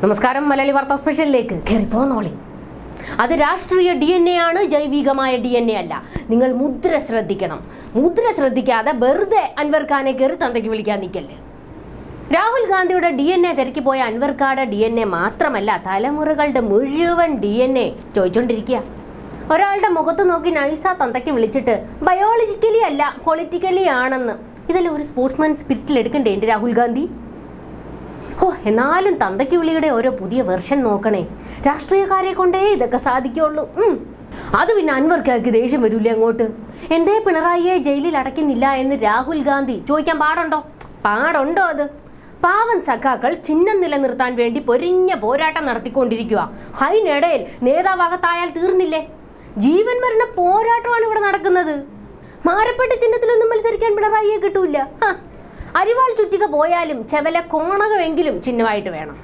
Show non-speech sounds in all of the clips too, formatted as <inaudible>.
നമസ്കാരം മലയാളി വാർത്താ സ്പെഷ്യലിലേക്ക് കയറിപ്പോന്നോളി. അത് രാഷ്ട്രീയ ഡി എൻ എ ആണ് ജൈവികമായ ഡി എൻ എ അല്ല. നിങ്ങൾ മുദ്ര ശ്രദ്ധിക്കണം. മുദ്ര ശ്രദ്ധിക്കാതെ വെറുതെ അൻവർ ഖാനെ കയറി തന്തയ്ക്ക് വിളിക്കാൻ നിൽക്കല്ലേ രാഹുൽ ഗാന്ധിയുടെ ഡി എൻ എ തിരക്കി പോയ അൻവർ ഖാടെ ഡി എൻ എ മാത്രമല്ല തലമുറകളുടെ മുഴുവൻ ഡി എൻ എ ചോദിച്ചോണ്ടിരിക്കുക ഒരാളുടെ മുഖത്ത് നോക്കി നൈസ തന്തയ്ക്ക് വിളിച്ചിട്ട് ബയോളജിക്കലി അല്ല പൊളിറ്റിക്കലി ആണെന്ന്. ഇതെല്ലാം ഒരു സ്പോർട്സ്മാൻ സ്പിരിറ്റിൽ എടുക്കണ്ടേ എന്റെ രാഹുൽ ഗാന്ധി? ഓ എന്നാലും തന്തയ്ക്ക് വിളിയുടെ ഓരോ പുതിയ വെർഷൻ നോക്കണേ. രാഷ്ട്രീയക്കാരെ കൊണ്ടേ ഇതൊക്കെ സാധിക്കുള്ളൂ. അത് പിന്നെ അൻവർക്കാർക്ക് ദേഷ്യം വരൂലേ അങ്ങോട്ട്? എന്തേ പിണറായിയെ ജയിലിൽ അടയ്ക്കുന്നില്ല എന്ന് രാഹുൽ ഗാന്ധി ചോദിക്കാൻ പാടുണ്ടോ? പാടുണ്ടോ അത്? പാവൻ സഖാക്കൾ ചിഹ്നം നിലനിർത്താൻ വേണ്ടി പൊരിഞ്ഞ പോരാട്ടം നടത്തിക്കൊണ്ടിരിക്കുക അതിനിടയിൽ നേതാവാകത്തായാൽ തീർന്നില്ലേ? ജീവൻ മരണ പോരാട്ടമാണ് ഇവിടെ നടക്കുന്നത്. മാരപ്പെട്ട ചിഹ്നത്തിലൊന്നും മത്സരിക്കാൻ പിണറായിയെ കിട്ടൂല. അരിവാൾ ചുറ്റിക പോയാലും ചെവല കോണകമെങ്കിലും ചിഹ്നമായിട്ട് വേണം.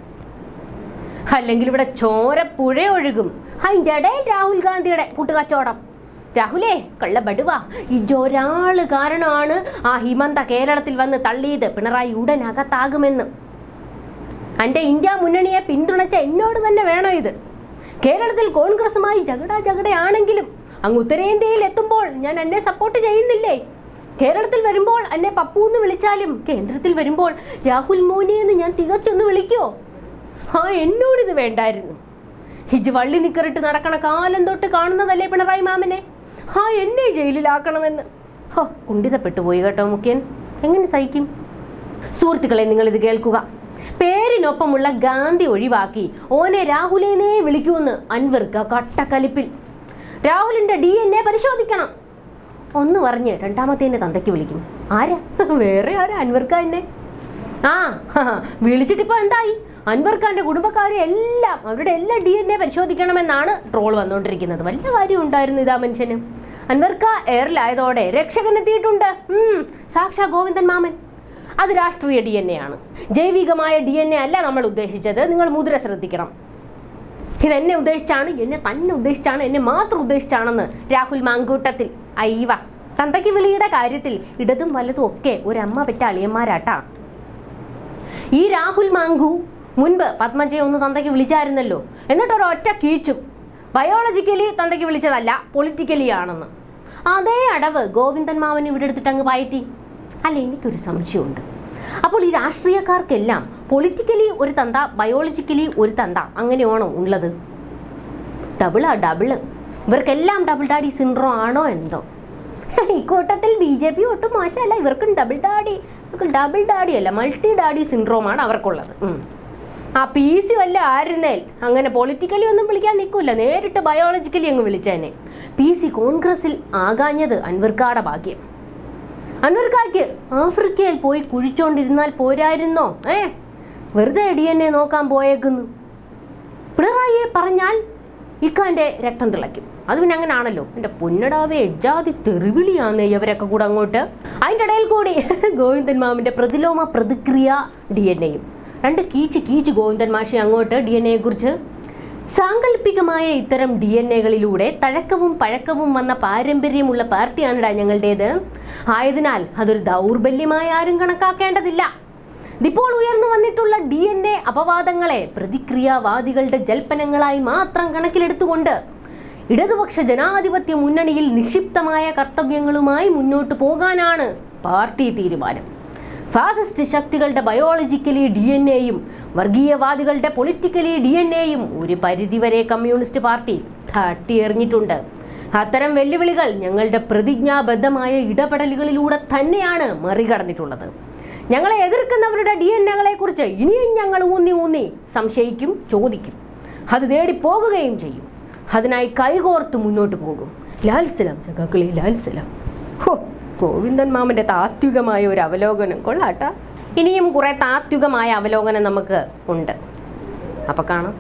അല്ലെങ്കിൽ ഇവിടെ ചോര പുഴ ഒഴുകും. അതിന്റെ ഇടയിൽ രാഹുൽ ഗാന്ധിയുടെ കൂട്ടുകച്ചവടം. രാഹുലേ കള്ളബടുവ. ഇജൊരാൾ കാരണമാണ് ആ ഹിമന്ത കേരളത്തിൽ വന്ന് തള്ളിയത്. പിണറായി ഉടൻ അകത്താകുമെന്ന് എന്റെ ഇന്ത്യ മുന്നണിയെ പിന്തുണച്ച എന്നോട് തന്നെ വേണം ഇത്. കേരളത്തിൽ കോൺഗ്രസുമായി ജഗട ജഗടയാണെങ്കിലും അങ്ങ് ഉത്തരേന്ത്യയിൽ എത്തുമ്പോൾ ഞാൻ എന്നെ സപ്പോർട്ട് ചെയ്യുന്നില്ലേ? കേരളത്തിൽ വരുമ്പോൾ എന്നെ പപ്പു എന്ന് വിളിച്ചാലും കേന്ദ്രത്തിൽ വരുമ്പോൾ രാഹുൽ മോനി എന്ന് ഞാൻ തികച്ചൊന്ന് വിളിക്കോ? ആ എന്നോടിത് വേണ്ടായിരുന്നു. ഹിജ് വള്ളി നിക്കറിട്ട് നടക്കണ കാലം തൊട്ട് കാണുന്നതല്ലേ പിണറായി മാമനെ? ആ എന്നെ ജയിലിലാക്കണമെന്ന്. ഹോ കുണ്ടിതപ്പെട്ടു പോയി കേട്ടോ മുഖ്യൻ. എങ്ങനെ സഹിക്കും? സുഹൃത്തുക്കളെ ഇത് കേൾക്കുക. പേരിനൊപ്പമുള്ള ഗാന്ധി ഒഴിവാക്കി ഓനെ രാഹുലിനെ വിളിക്കുമെന്ന് അൻവർക്ക് കട്ടക്കലിപ്പിൽ. രാഹുലിന്റെ ഡി എൻ എ പരിശോധിക്കണം. ഒന്ന് പറഞ്ഞ് രണ്ടാമത്തേനെ തന്തയ്ക്ക് വിളിക്കും. ആരാ? വേറെ ആരാ? അൻവർക്ക എന്നെ? ആ വിളിച്ചിട്ടിപ്പോ എന്തായി? അൻവർക്കാന്റെ കുടുംബക്കാരെ എല്ലാം അവരുടെ എല്ലാ ഡി എൻ എ പരിശോധിക്കണമെന്നാണ് ട്രോൾ വന്നുകൊണ്ടിരിക്കുന്നത് വലിയ കാര്യം ഉണ്ടായിരുന്നു ഇതാ മനുഷ്യന്? അൻവർക്ക എയറിലായതോടെ രക്ഷകനെത്തിയിട്ടുണ്ട് ഉം, സാക്ഷാ ഗോവിന്ദൻ മാമൻ. അത് രാഷ്ട്രീയ ഡി എൻ എ ആണ്. ജൈവികമായ ഡി എൻ എ അല്ല നമ്മൾ ഉദ്ദേശിച്ചത്. നിങ്ങൾ മുദ്ര ശ്രദ്ധിക്കണം. ഇത് എന്നെ ഉദ്ദേശിച്ചാണ് എന്നെ തന്നെ ഉദ്ദേശിച്ചാണ് എന്നെ മാത്രം ഉദ്ദേശിച്ചാണെന്ന് രാഹുൽ മാങ്കൂട്ടത്തിൽ അയ്യവ തന്തയ്ക്ക് വിളിയുടെ കാര്യത്തിൽ ഇടതും വലതും ഒക്കെ ഒരമ്മ പെറ്റ അളിയന്മാരാട്ടാ. ഈ രാഹുൽ മാങ്കു മുൻപ് പത്മജയെ ഒന്ന് തന്തയ്ക്ക് വിളിച്ചായിരുന്നല്ലോ. എന്നിട്ട് ഒരൊറ്റ കീഴ്ച്ചും ബയോളജിക്കലി തന്തയ്ക്ക് വിളിച്ചതല്ല പൊളിറ്റിക്കലി ആണെന്ന്. അതേ അടവ് ഗോവിന്ദൻ മാവൻ ഇവിടെ എടുത്തിട്ട് അങ്ങ് പയറ്റി. അല്ല എനിക്കൊരു സംശയമുണ്ട്. അപ്പോൾ ഈ രാഷ്ട്രീയക്കാർക്കെല്ലാം പൊളിറ്റിക്കലി ഒരു തന്ത ബയോളജിക്കലി ഒരു തന്ത അങ്ങനെയാണോ ഉള്ളത്? ഡബിളാ ഡബിൾ ഇവർക്കെല്ലാം ഡബിൾ ഡാഡി സിൻഡ്രോ ആണോ എന്തോ? ഇക്കൂട്ടത്തിൽ ബി ജെ പി ഒട്ടും മോശമല്ല. ഇവർക്കും ഡബിൾ ഡാഡി ഇവർക്ക് ഡബിൾ ഡാഡി അല്ല മൾട്ടി ഡാഡി സിൻഡ്രോമാണ് അവർക്കുള്ളത്. ആ പി സി വല്ല ആയിരുന്നേൽ അങ്ങനെ പൊളിറ്റിക്കലി ഒന്നും വിളിക്കാൻ നിൽക്കില്ല നേരിട്ട് ബയോളജിക്കലി അങ്ങ് വിളിച്ചേനെ. പി സി കോൺഗ്രസിൽ ആകാഞ്ഞത് അൻവർക്കാടെ ഭാഗ്യം. അൻവർക്കാക്ക് ആഫ്രിക്കയിൽ പോയി കുഴിച്ചോണ്ടിരുന്നാൽ പോരായിരുന്നോ? ഏ? വെറുതെ ഡി നോക്കാൻ പോയേക്കുന്നു. പിണറായിയെ പറഞ്ഞാൽ ഇക്കാന്റെ രക്തം തിളയ്ക്കും. അത് പിന്നെ അങ്ങനെ ആണല്ലോ എന്റെ പൊന്നടാവേ ജാതി തെറിവിളിയാന്ന് ഇവരൊക്കെ കൂടെ അങ്ങോട്ട്. അതിന്റെ ഇടയിൽ കൂടി <laughs> ഗോവിന്ദൻ മാമിന്റെ പ്രതിലോമ പ്രതിക്രിയ ഡി എൻ എയും രണ്ട് കീച്ച് കീച്ച് ഗോവിന്ദൻ മാഷി അങ്ങോട്ട് ഡി എൻ എയെ കുറിച്ച് സാങ്കല്പികമായ ഇത്തരം ഡി എൻ എകളിലൂടെ തഴക്കവും പഴക്കവും വന്ന പാരമ്പര്യമുള്ള പാർട്ടിയാണിടാ ഞങ്ങളുടേത്. ആയതിനാൽ അതൊരു ദൗർബല്യമായി ആരും കണക്കാക്കേണ്ടതില്ല. ഇപ്പോൾ ഉയർന്നു വന്നിട്ടുള്ള ഡി എൻ എ അപവാദങ്ങളെ പ്രതിക്രിയാവാദികളുടെ ജൽപ്പനങ്ങളായി മാത്രം കണക്കിലെടുത്തുകൊണ്ട് ഇടതുപക്ഷ ജനാധിപത്യ മുന്നണിയിൽ നിക്ഷിപ്തമായ കർത്തവ്യങ്ങളുമായി മുന്നോട്ട് പോകാനാണ് പാർട്ടി തീരുമാനം. ഫാസിസ്റ്റ് ശക്തികളുടെ ബയോളജിക്കലി ഡി എൻ എയും വർഗീയവാദികളുടെ പൊളിറ്റിക്കലി ഡി എൻ എയും ഒരു പരിധിവരെ കമ്മ്യൂണിസ്റ്റ് പാർട്ടി തട്ടിയെറിഞ്ഞിട്ടുണ്ട്. അത്തരം വെല്ലുവിളികൾ ഞങ്ങളുടെ പ്രതിജ്ഞാബദ്ധമായ ഇടപെടലുകളിലൂടെ തന്നെയാണ് മറികടന്നിട്ടുള്ളത്. ഞങ്ങളെ എതിർക്കുന്നവരുടെ ഡി എൻ എകളെ കുറിച്ച് ഇനിയും ഞങ്ങൾ ഊന്നി ഊന്നി സംശയിക്കും ചോദിക്കും. അത് തേടി പോകുകയും ചെയ്യും. അതിനായി കൈകോർത്ത് മുന്നോട്ട് പോകും. ലാൽ സലാം സഖാക്കളി ലാൽ സലാം. ഹോ ഗോവിന്ദൻ മാമന്റെ താത്വികമായ ഒരു അവലോകനം. കൊള്ളാട്ട. ഇനിയും കുറേ താത്വികമായ അവലോകനം നമുക്ക് ഉണ്ട്. അപ്പോൾ കാണാം.